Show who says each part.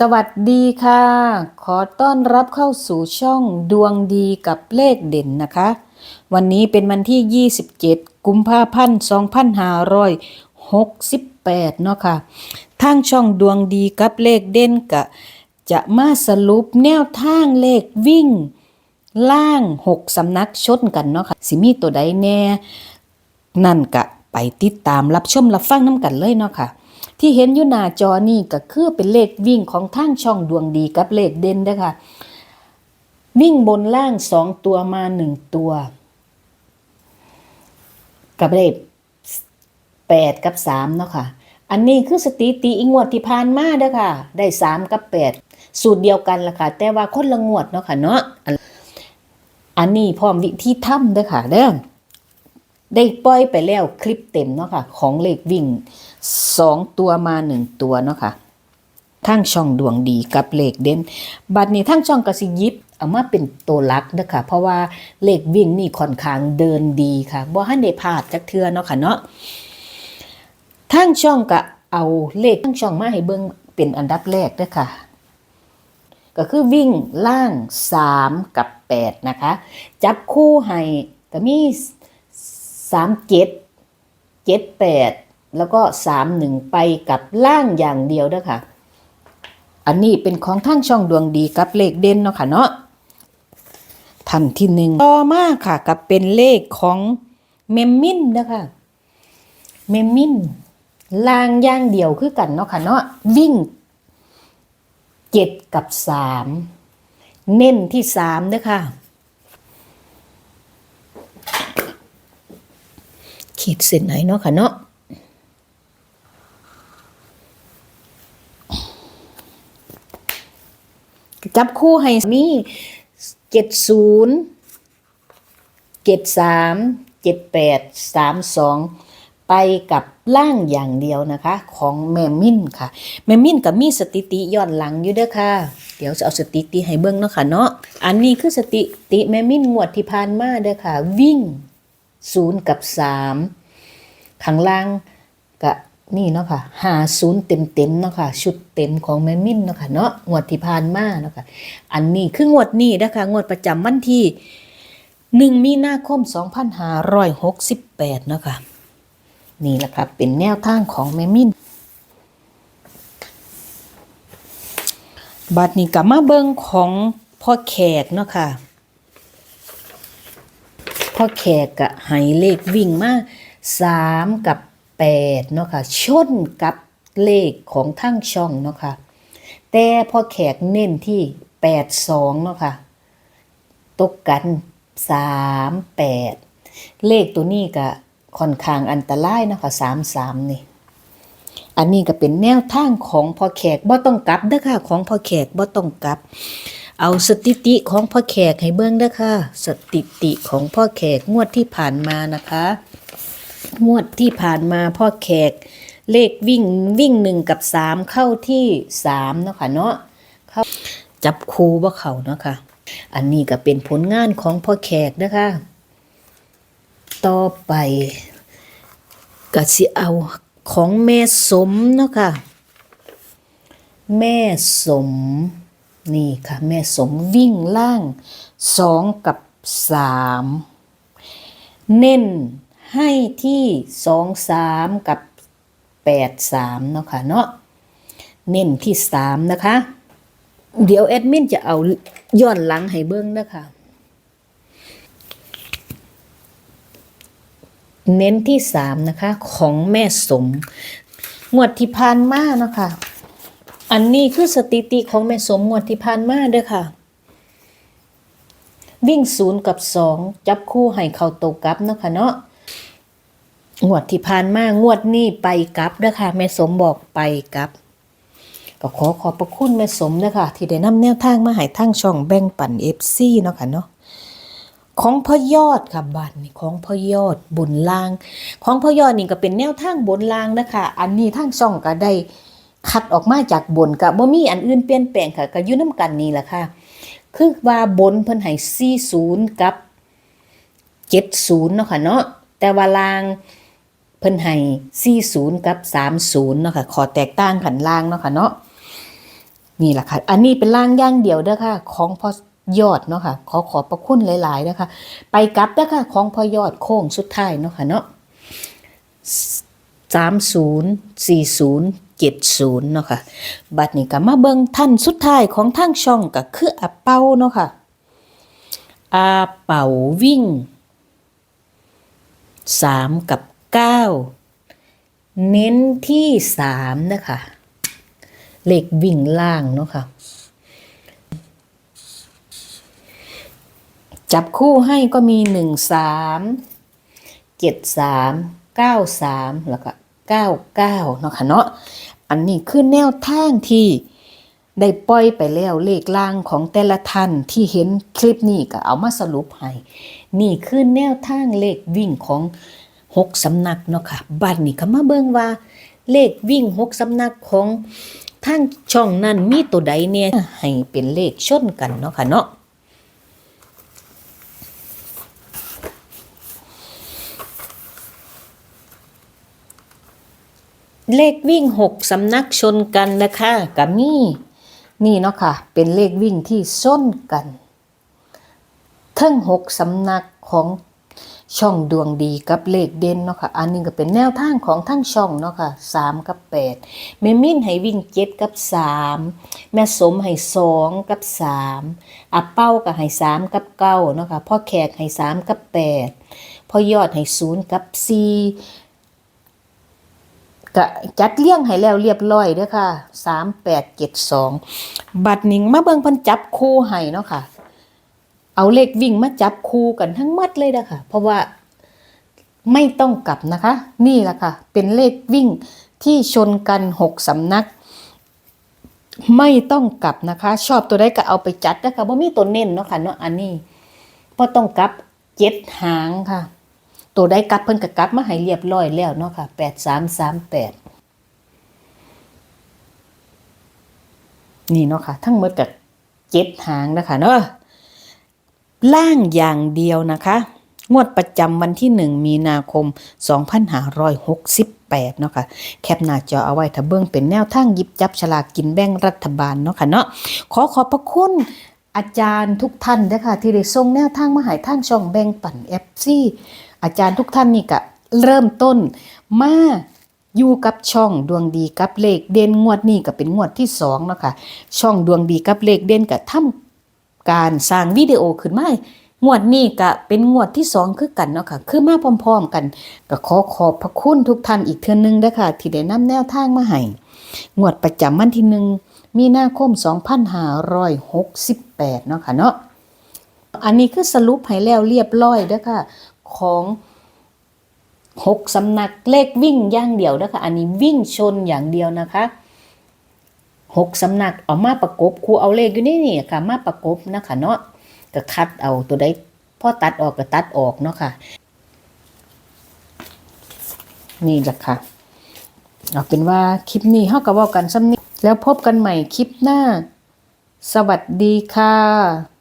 Speaker 1: สวัสดีค่ะ ขอต้อนรับเข้าสู่ช่องดวงดีกับเลขเด่นนะคะ วันนี้เป็นวันที่ 27 กุมภาพันธ์2568 เนาะค่ะทางช่องดวงดีกับเลขเด่นกะ จะมาสรุปแนวทางเลขวิ่ง ล่าง 6 สำนักชนกันเนาะค่ะสิมีตัวใดแน่ นั่นกะไปติดตามรับชมรับฟังน้ำกันเลยเนาะค่ะ ที่เห็นอยู่หน้าจอนี่ก็คือเป็นเลขวิ่งของทางช่องดวงดีกับเลขเด่นเด้อค่ะวิ่งบนล่างสองตัวมาหนึ่งตัว กับเลขแปดกับสามเนาะค่ะ อันนี้คือสถิติอีงวดที่ผ่านมาเด้อค่ะ ได้สามกับแปดสูตรเดียวกันละค่ะ แต่ว่าคนละงวดเนาะค่ะเนาะอันนี้พร้อมวิธีทำเด้อค่ะเด้อได้ปล่อยไปแล้วคลิปเต็มเนาะค่ะ ของเลขวิ่ง สองตัวมาหนึ่งตัวเนาะค่ะทั้งช่องดวงดีกับเลขเด่นบัดนี้ทั้งช่องกสิยิบเอามาเป็นตัวลักเด้อค่ะเพราะว่าเลขวิ่งนี่ค่อนข้างเดินดีค่ะบ่ให้ได้พลาดจักเทื่อเนาะค่ะเนาะทั้งช่องก็เอาเลขทั้งช่องมาให้เบิ่งเป็นอันดับแรกเด้อค่ะ ก็คือวิ่งล่าง 3 กับ 8 นะคะ จับคู่ให้ก็มีสามเจ็ดเจ็ด แล้วก็สามหนึ่งไปกับล่างอย่างเดียวเด้อค่ะอันนี้เป็นของทั้งช่องดวงดีกับเลขเด่นเนาะค่ะเนาะทันที่หนึ่งต่อมาค่ะกับเป็นเลขของเมมมินนะคะเมมมินล่างอย่างเดียวคือกันเนาะค่ะเนาะวิ่งเจ็ดกับสามเน้นที่สามเด้อค่ะขีดเส้นไหนเนาะค่ะเนาะ จับคู่ให้มีเจ็ดศูนย์เจ็ดสามเจ็ดแปดสามสองไปกับล่างอย่างเดียวนะคะ ของแมมมินค่ะ แมมมินกับมีสถิติย้อนหลังอยู่เด้อค่ะ เดี๋ยวจะเอาสถิติให้เบิ่งเนาะค่ะเนาะอันนี้คือสถิติแมมมินงวดที่ผ่านมาเด้อค่ะ วิ่งศูนย์กับสามข้างล่างก็ นี่เนาะค่ะหาศูนย์เต็มเต็มเนาะค่ะ ชุดเต็มของแม่มิ้นเนาะค่ะเนาะงวดที่ผ่านมาเนาะค่ะ อันนี้คืองวดนี้นะคะงวดประจำวันที่หนึ่งมีนาคม2568เนาะค่ะ นี่แหละค่ะ เป็นแนวทางของแม่มิ้นบัดนี้ก็มาเบิ่งของพ่อแขกเนาะค่ะพ่อแขกกะให้เลขวิ่งมาสามกับ แปดเนาะค่ะชนกับเลขของทั้งช่องเนาะค่ะแต่พอแขกเน้นที่แปดสองเนาะค่ะตกกันสามแปดเลขตัวนี้ก็ค่อนข้างอันตรายเนาะค่ะสามสามนี่ อันนี้ก็เป็นแนวทางของพอแขกบ่ต้องกลับเด้อค่ะของพอแขกบ่ต้องกลับเอาสถิติของพ่อแขกให้เบิ่งด้ค่ะ สถิติของพ่อแขกงวดที่ผ่านมานะคะ งวดที่ผ่านมาพ่อแขก เลขวิ่งวิ่งหนึ่งกับสามเข้าที่สามเนาะค่ะเนาะเข้าจับคูว่าเขาเนาะค่ะ อันนี้ก็เป็นผลงานของพ่อแขกนะคะ ต่อไปก็สิเอาของแม่สมเนาะค่ะ แม่สม นี่ค่ะ แม่สมวิ่งล่างสองกับสามเน้น ให้ที่สองสามกับแปดสามเนาะค่ะเนาะเน้นที่สามนะคะ เดี๋ยวแอดมินจะเอาย้อนหลังให้เบิ้งนะคะเน้นที่สามนะคะ ของแม่สมงวดที่ผ่านมาเนาะค่ะอันนี้คือสถิติของแม่สมงวดที่ผ่านมาเด้อค่ะ วิ่งศูนย์กับสองจับคู่ให้เข้าตกกับเนาะค่ะเนาะ งวดที่ผ่านมางวดนี้ไปกลับเด้อค่ะแม่สมบอกไปกลับ ก็ขอขอบพระคุณแม่สมเด้อค่ะที่ได้นำแนวทางมาให้ทางช่องแบ่งปัน FC เนาะค่ะเนาะของพ่อยอดค่ะบัตรนี่ของพ่อยอดบนล่าง ของพ่อยอดนี่ก็เป็นแนวทางบนล่างนะคะ อันนี้ทางช่องก็ได้คัดออกมาจากบนกับบ่มีอันอื่นเปลี่ยนแปลงค่ะก็อยู่น้ำกันนี่แหละค่ะ คือว่าบนเพิ่นให้40 กับ 70เนาะค่ะเนาะแต่ว่าล่าง พิ่นให้40 กับ 30เนาะค่ะขอแตกต่างกันล่างเนาะค่ะเนาะนี่แหละค่ะ อันนี้เป็นล่างย่างเดียวเด้อค่ะ ของพอยอดเนาะค่ะ ขอขอบพระคุณหลายๆนะคะไปกลับเด้อค่ะ ของพอยอดโค้งสุดท้ายเนาะค่ะเนาะสามศูนย์สี่ศูนย์เจ็ดศูนย์เนาะค่ะ บัดนี้ก็มาเบิ่งท่านสุดท้ายของทางช่องก็คืออาเป้าเนาะค่ะอาเป่าวิ่งสามกับ เก้าเน้นที่สามนะคะ เลขวิ่งล่างเนาะค่ะ จับคู่ให้ก็มีหนึ่งสามเจ็ดสามเก้าสามแล้วก็เก้าเก้าเนาะค่ะเนาะ อันนี้คือแนวทางที่ได้ปล่อยไปแล้วเลขล่างของแต่ละท่านที่เห็นคลิปนี้ก็เอามาสรุปให้ นี่คือแนวทางเลขวิ่งของ หกสำนักเนาะค่ะบัดนี้ก็มาเบิ่งว่า เลขวิ่งหกสำนักของทางช่องนั้นมีตัวใดเนี่ยให้เป็นเลขชนกันเนาะค่ะเนาะเลขวิ่งหกสำนักชนกันนะคะกับนี่นี่เนาะค่ะ เป็นเลขวิ่งที่ส้นกันทั้งหกสำนักของ ช่องดวงดีกับเลขเด่นเนาะค่ะ อันนี้ก็เป็นแนวทางของทั้งช่องเนาะค่ะสามกับแปดแม่มิ้นให้วิ่งเจ็ดกับสามแม่สมให้สองกับสามอาเป้าก็ให้สามกับเก้าเนาะค่ะพ่อแขกให้สามกับแปดพ่อยอดให้ศูนย์กับสี่ก็จัดเลี้ยงให้แล้วเรียบร้อยเด้อค่ะสามแปดเจ็ดสองบัตรหนิงมาเบิ่งพันจับคู่ให้เนาะค่ะ เอาเลขวิ่งมาจับคู่กันทั้งมัดเลยเด้อค่ะเพราะว่าไม่ต้องกลับนะคะ นี่แหละค่ะ เป็นเลขวิ่งที่ชนกันหกสำนัก ไม่ต้องกลับนะคะ ชอบตัวใดก็เอาไปจัดนะคะว่ามีตัวเน้นเนาะค่ะเนาะอันนี้พอต้องกลับเจ็ดหางค่ะ ตัวได้กลับเพิ่นก็กลับมาให้เรียบร้อยแล้วเนาะค่ะแปดสามสามแปดนี่เนาะค่ะ ทั้งหมดกับเจ็ดหางนะคะเนาะ ล่างอย่างเดียวนะคะ งวดประจำวันที่ 1 มีนาคม 2568 เนาะค่ะ แคปหน้าจอเอาไว้ถ้าเบิ่งเป็นแนวทางยิบจับฉลากกินแบ่งรัฐบาลเนาะค่ะเนาะขอขอบพระคุณอาจารย์ทุกท่านนะคะที่ได้ส่งแนวทางมาหายทางช่องแบ่งปั่นเอฟซีอาจารย์ทุกท่านนี่ก็เริ่มต้นมาอยู่กับช่องดวงดีกับเลขเด่นงวดนี้ก็เป็นงวดที่สองเนาะค่ะช่องดวงดีกับเลขเด่นก็ทำ การสร้างวิดีโอขึ้นมางวดนี้ก็เป็นงวดที่สองคือกันเนาะค่ะ คือมาพร้อมๆกัน ก็ขอขอบพระคุณทุกท่านอีกเทื่อนึงนะคะที่ได้นำแนวทางมาให้งวดประจำวันที่หนึ่งมีนาคม 2568 เนาะค่ะเนาะอันนี้คือสรุปให้แล้วเรียบร้อยด้อค่ะ ของหกสำนักเลขวิ่งย่างเดียวเด้ค่ะอันนี้วิ่งชนอย่างเดียวนะคะ หกสำนักเอามาประกบครูเอาเลขอยู่นี่นี่ค่ะ มาประกบนะคะเนาะก็คัดเอาตัวใดพ่อตัดออกก็ตัดออกเนาะค่ะ นี่แหละค่ะเอาเป็นว่าคลิปนี้เฮาก็เว้ากันซ้ำนี้แล้วพบกันใหม่คลิปหน้า สวัสดีค่ะ